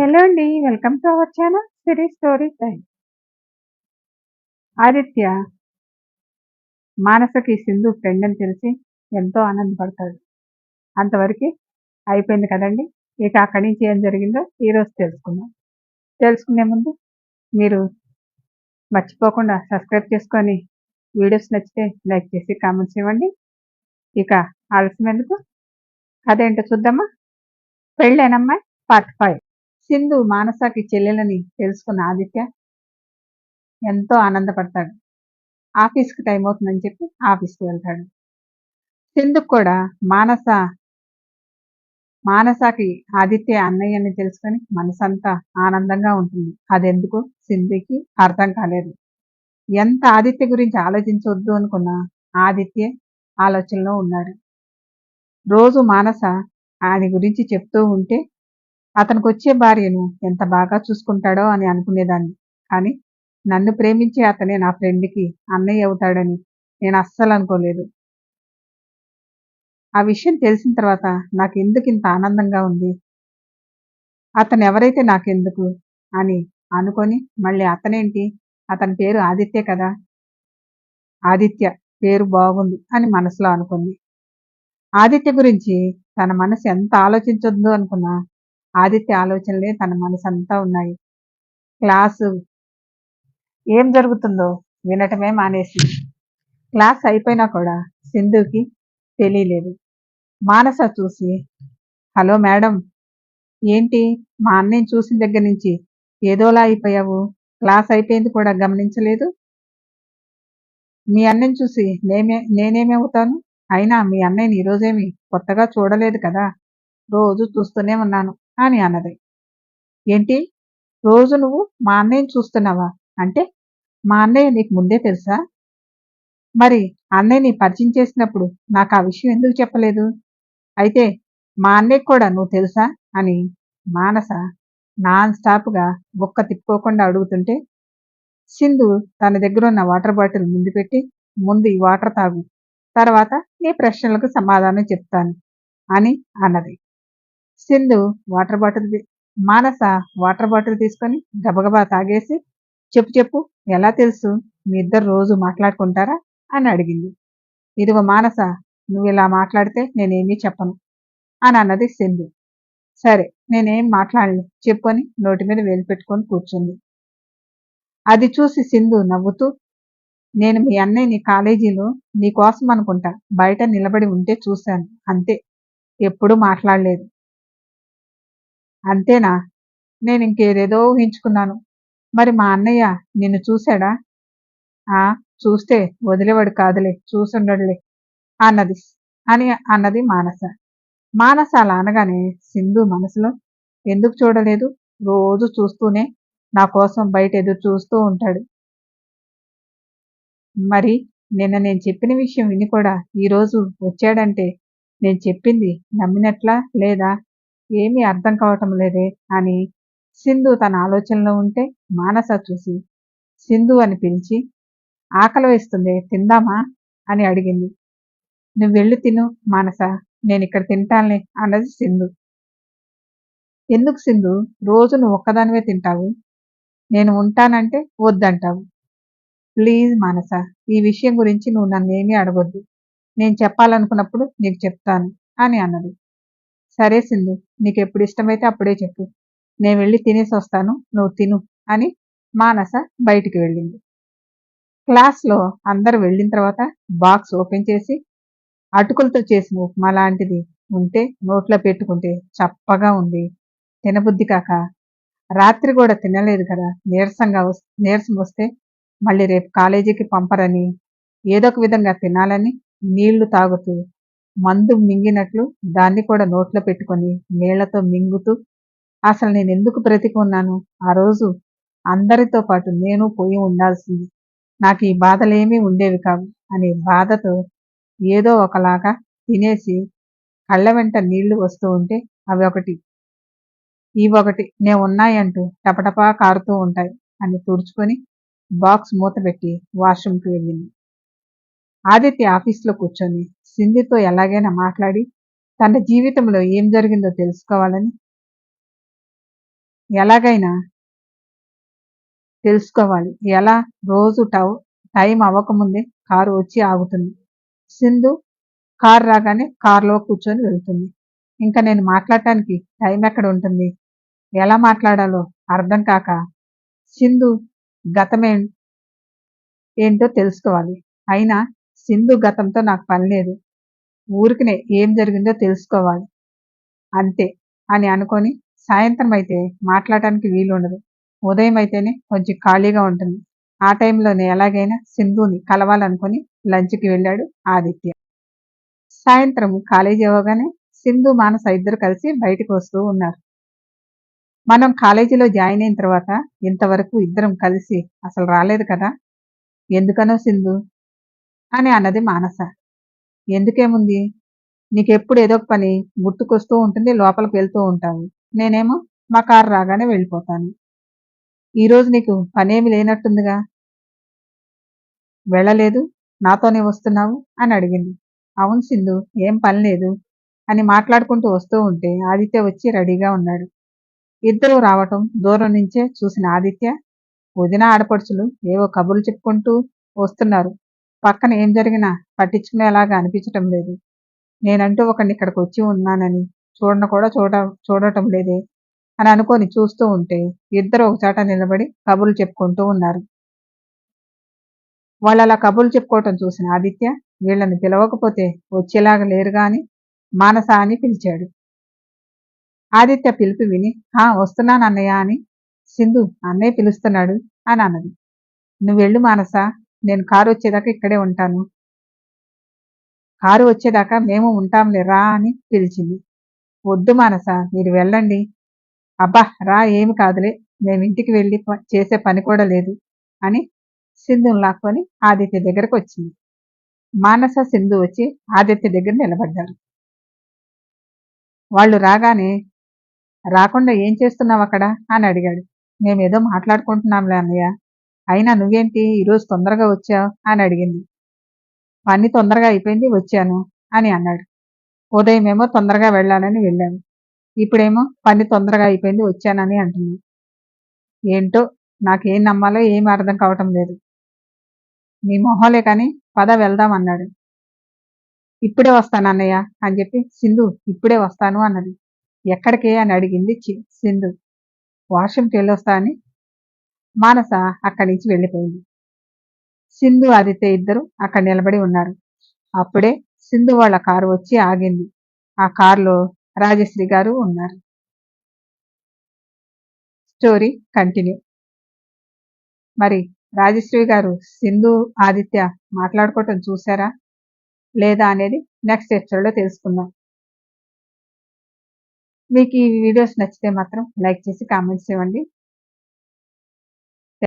Hello అండి. Welcome to our channel Siri story time Aditya మానసకి Sindhu friend అని తెలిసి ఎంతో ఆనందపడతాడు. అంతవరకు అయిపోయింది కదండి. ఇక అక్కడి నుంచి ఏం జరిగిందో ఈరోజు తెలుసుకుందాం. తెలుసుకునే ముందు మీరు మర్చిపోకుండా సబ్స్క్రైబ్ చేసుకొని వీడియోస్ నచ్చితే లైక్ చేసి కామెంట్స్ ఇవ్వండి. ఇక ఆలస్యం ఎందుకు అదేంటో చూద్దామా పెళ్ళైనమ్మాయి పార్ట్ ఫైవ్ సింధు మానసకి చెల్లెలని తెలుసుకున్న ఆదిత్య ఎంతో ఆనందపడతాడు. ఆఫీస్కి టైం అవుతుందని చెప్పి ఆఫీస్కి వెళ్తాడు. సింధుకు కూడా మానస మానసకి ఆదిత్య అన్నయ్యని తెలుసుకొని మనసంతా ఆనందంగా ఉంటుంది. అదెందుకు? సింధుకి అర్థం కాలేదు. ఎంత ఆదిత్య గురించి ఆలోచించవద్దు అనుకున్నా ఆదిత్య ఆలోచనలో ఉన్నాడు. రోజు మానస ఆయన గురించి చెప్తూ ఉంటే అతనికి వచ్చే భార్యను ఎంత బాగా చూసుకుంటాడో అని అనుకునేదాన్ని. కానీ నన్ను ప్రేమించే అతనే నా ఫ్రెండ్కి అన్నయ్య అవుతాడని నేను అస్సలు అనుకోలేదు. ఆ విషయం తెలిసిన తర్వాత నాకు ఎందుకు ఇంత ఆనందంగా ఉంది? అతను ఎవరైతే నాకెందుకు అని అనుకొని మళ్ళీ అతనేంటి? అతని పేరు ఆదిత్య కదా? ఆదిత్య పేరు బాగుంది అని మనసులో అనుకుంది. ఆదిత్య గురించి తన మనసు ఎంత ఆలోచించొద్దు అనుకున్నా ఆదిత్య ఆలోచనలే తన మనసు అంతా ఉన్నాయి. క్లాసు ఏం జరుగుతుందో వినటమే మానేసి. క్లాస్ అయిపోయినా కూడా సింధుకి తెలియలేదు. మానస చూసి హలో మేడం ఏంటి మా అన్నయ్య చూసిన దగ్గర నుంచి ఏదోలా అయిపోయావు? క్లాస్ అయిపోయింది కూడా గమనించలేదు? మీ అన్నయ్య చూసి నేమే నేనేమవుతాను? అయినా మీ అన్నయ్యని ఈరోజేమి కొత్తగా చూడలేదు కదా? రోజు చూస్తూనే ఉన్నాను. అని అన్నది. ఏంటి? రోజు నువ్వు మా అన్నయ్యని చూస్తున్నావా? అంటే మా అన్నయ్య నీకు ముందే తెలుసా? మరి అన్నయ్యని పరిచయం చేసినప్పుడు నాకు ఆ విషయం ఎందుకు చెప్పలేదు? అయితే మా అన్నయ్యకి కూడా నువ్వు తెలుసా? అని మానస నాన్ స్టాప్గా బొక్క తిప్పుకోకుండా అడుగుతుంటే సింధు తన దగ్గర ఉన్న వాటర్ బాటిల్ ముందు పెట్టి ముందు ఈ వాటర్ తాగు తర్వాత నీ ప్రశ్నలకు సమాధానం చెప్తాను అని అన్నది. Sindhu water bottle Manasa water bottle తీసుకొని గబగబా తాగేసి చెప్పు చెప్పు ఎలా తెలుసు? మీ ఇద్దరు రోజు మాట్లాడుకుంటారా? అని అడిగింది. ఇదిగో మానస నువ్వు ఇలా మాట్లాడితే నేనేమీ చెప్పను అని అన్నది సింధు. సరే నేనేం మాట్లాడలే చెప్పుకొని నోటి మీద వేలు పెట్టుకొని కూర్చుంది. అది చూసి సింధు నవ్వుతూ నేను మీ అన్నయ్యని కాలేజీలో నీకోసం అనుకుంటా బయట నిలబడి ఉంటే చూశాను అంతే ఎప్పుడూ మాట్లాడలేదు. అంతేనా? నేను ఇంకేదేదో ఊహించుకున్నాను. మరి మా అన్నయ్య నిన్ను చూశాడా? ఆ చూస్తే వదిలేవాడు కాదులే చూసుండడులే అన్నది అని అన్నది మానస. మానస అలా అనగానే సింధు మనసులో ఎందుకు చూడలేదు? రోజు చూస్తూనే నా కోసం బయట ఎదురు చూస్తూ ఉంటాడు. మరి నిన్న నేను చెప్పిన విషయం విని కూడా ఈరోజు వచ్చాడంటే నేను చెప్పింది నమ్మినట్లా లేదా? ఏమీ అర్థం కావటం లేదే. అని సింధు తన ఆలోచనలో ఉంటే మానస చూసి సింధు అని పిలిచి ఆకలి వేస్తుంది తిందామా? అని అడిగింది. నువ్వు వెళ్ళి తిను మానస. నేను ఇక్కడ తింటానులే అన్నది సింధు. ఎందుకు సింధు? రోజు నువ్వు ఒక్కదానివే తింటావు. నేను ఉంటానంటే వద్దంటావు. ప్లీజ్ మానస ఈ విషయం గురించి నువ్వు నన్ను ఏమీ అడగొద్దు. నేను చెప్పాలనుకున్నప్పుడు నీకు చెప్తాను అని అన్నది. సరే సింధు నీకు ఎప్పుడు ఇష్టమైతే అప్పుడే చెప్పు. నేను వెళ్ళి తినేసి వస్తాను. నువ్వు తిను అని మానస బయటికి వెళ్ళింది. క్లాస్లో అందరు వెళ్ళిన తర్వాత బాక్స్ ఓపెన్ చేసి అటుకులతో చేసిన ఉప్మా లాంటిది ఉంటే నోట్లో పెట్టుకుంటే చప్పగా ఉంది. తినబుద్ధి కాక రాత్రి కూడా తినలేదు కదా. నీరసంగా నీరసం వస్తే మళ్ళీ రేపు కాలేజీకి పంపరని ఏదో ఒక విధంగా తినాలని నీళ్ళు తాగుతూ మందు మింగినట్లు దాన్ని కూడా నోట్లో పెట్టుకొని నీళ్ళతో మింగుతూ అసలు నేను ఎందుకు బ్రతికున్నాను ఆ రోజు అందరితో పాటు నేను పోయి ఉండాల్సింది. నాకు ఈ బాధలేమీ ఉండేవి కావు అనే బాధతో ఏదో ఒకలాగా తినేసి కళ్ళ వెంట నీళ్ళు వస్తూ ఉంటే అవి ఒకటి ఇవి ఒకటి నేను ఉన్నాయంటూ టపటపా కారుతూ ఉంటాయి అని తుడుచుకొని బాక్స్ మూత పెట్టి వాష్రూమ్కి వెళ్ళింది. ఆదిత్య ఆఫీస్లో కూర్చొని సింధితో ఎలాగైనా మాట్లాడి తన జీవితంలో ఏం జరిగిందో తెలుసుకోవాలని. ఎలాగైనా తెలుసుకోవాలి. ఎలా? రోజు టౌ టైం అవ్వకముందే కారు వచ్చి ఆగుతుంది. సింధు కారు రాగానే కారులో కూర్చొని వెళ్తుంది. ఇంకా నేను మాట్లాడటానికి టైం ఎక్కడ ఉంటుంది? ఎలా మాట్లాడాలో అర్థం కాక సింధు గతమే ఏంటో తెలుసుకోవాలి. అయినా సింధు గతంతో నాకు పని లేదు. ఊరికినే ఏం జరిగిందో తెలుసుకోవాలి. అంతే అని అనుకొని సాయంత్రం అయితే మాట్లాడటానికి వీలు ఉండదు ఉదయం అయితేనే కొంచెం ఖాళీగా ఉంటుంది. ఆ టైంలోనే ఎలాగైనా సింధుని కలవాలనుకొని లంచ్కి వెళ్ళాడు ఆదిత్య. సాయంత్రం కాలేజీ అవ్వగానే సింధు మానస ఇద్దరు కలిసి బయటకు వస్తూ ఉన్నారు. మనం కాలేజీలో జాయిన్ అయిన తర్వాత ఇంతవరకు ఇద్దరం కలిసి అసలు రాలేదు కదా? ఎందుకనో సింధు? అని అన్నది మానస. ఎందుకేముంది? నీకెప్పుడు ఏదో ఒక పని గుర్తుకొస్తూ ఉంటుంది లోపలికి వెళ్తూ ఉంటావు. నేనేమో మా కారు రాగానే వెళ్ళిపోతాను. ఈరోజు నీకు పనేమి లేనట్టుందిగా? వెళ్ళలేదు? నాతోనే వస్తున్నావు? అని అడిగింది. అవును సింధు ఏం పని లేదు అని మాట్లాడుకుంటూ వస్తూ ఉంటే ఆదిత్య వచ్చి రెడీగా ఉన్నాడు. ఇద్దరూ రావటం దూరం నుంచే చూసిన ఆదిత్య వదిన ఆడపడుచులు ఏవో కబుర్లు చెప్పుకుంటూ వస్తున్నారు. పక్కన ఏం జరిగినా పట్టించుకునేలాగా అనిపించటం లేదు. నేనంటూ ఒకడిని ఇక్కడికి వచ్చి ఉన్నానని చూడను కూడా చూడ చూడటం లేదే అని అనుకొని చూస్తూ ఉంటే ఇద్దరు ఒకచాట నిలబడి కబుర్లు చెప్పుకుంటూ ఉన్నారు. వాళ్ళు అలా కబుర్లు చెప్పుకోవటం చూసిన ఆదిత్య వీళ్ళని పిలవకపోతే వచ్చేలాగా లేరుగా అని మానస అని పిలిచాడు. ఆదిత్య పిలుపు విని హా వస్తున్నాను అన్నయ్య అని సింధు అన్నయ్య పిలుస్తున్నాడు అని అన్నది. నువ్వెళ్ళు మానస? నేను కారు వచ్చేదాకా ఇక్కడే ఉంటాను. కారు వచ్చేదాకా మేము ఉంటాంలే రా అని పిలిచింది. వద్దు మానస మీరు వెళ్ళండి. అబ్బా రా ఏమి కాదులే మేము ఇంటికి వెళ్ళి చేసే పని కూడా లేదు అని సింధుని లాక్కొని ఆదిత్య దగ్గరకు వచ్చింది. మానస సింధు వచ్చి ఆదిత్య దగ్గర నిలబడ్డారు. వాళ్ళు రాగానే రాకుండా ఏం చేస్తున్నావు అక్కడ? అని అడిగాడు. మేమేదో మాట్లాడుకుంటున్నాంలే అన్నయ్య అయినా నువ్వేంటి? ఈరోజు తొందరగా వచ్చావు? అని అడిగింది. పని తొందరగా అయిపోయింది వచ్చాను అని అన్నాడు. ఉదయమేమో తొందరగా వెళ్ళాలని వెళ్ళాను ఇప్పుడేమో పని తొందరగా అయిపోయింది వచ్చానని అంటున్నాను ఏంటో? నాకేం నమ్మాలో ఏం అర్థం కావటం లేదు. నీ మొహలే కానీ పద వెళ్దాం అన్నాడు. ఇప్పుడే వస్తాను అన్నయ్య అని చెప్పి సింధు ఇప్పుడే వస్తాను అన్నది. ఎక్కడికి? అని అడిగింది సింధు. వాష్రూమ్కి వెళ్ళొస్తా అని మానస అక్కడి నుంచి వెళ్ళిపోయింది. సింధు ఆదిత్య ఇద్దరు అక్కడ నిలబడి ఉన్నారు. అప్పుడే సింధు వాళ్ళ కారు వచ్చి ఆగింది. ఆ కారులో రాజశ్రీ గారు ఉన్నారు. Story continue. మరి రాజశ్రీ గారు సింధు ఆదిత్య మాట్లాడుకోవటం చూసారా లేదా అనేది నెక్స్ట్ ఎపిసోడ్లో తెలుసుకుందాం. మీకు ఈ వీడియోస్ నచ్చితే మాత్రం లైక్ చేసి కామెంట్స్ ఇవ్వండి.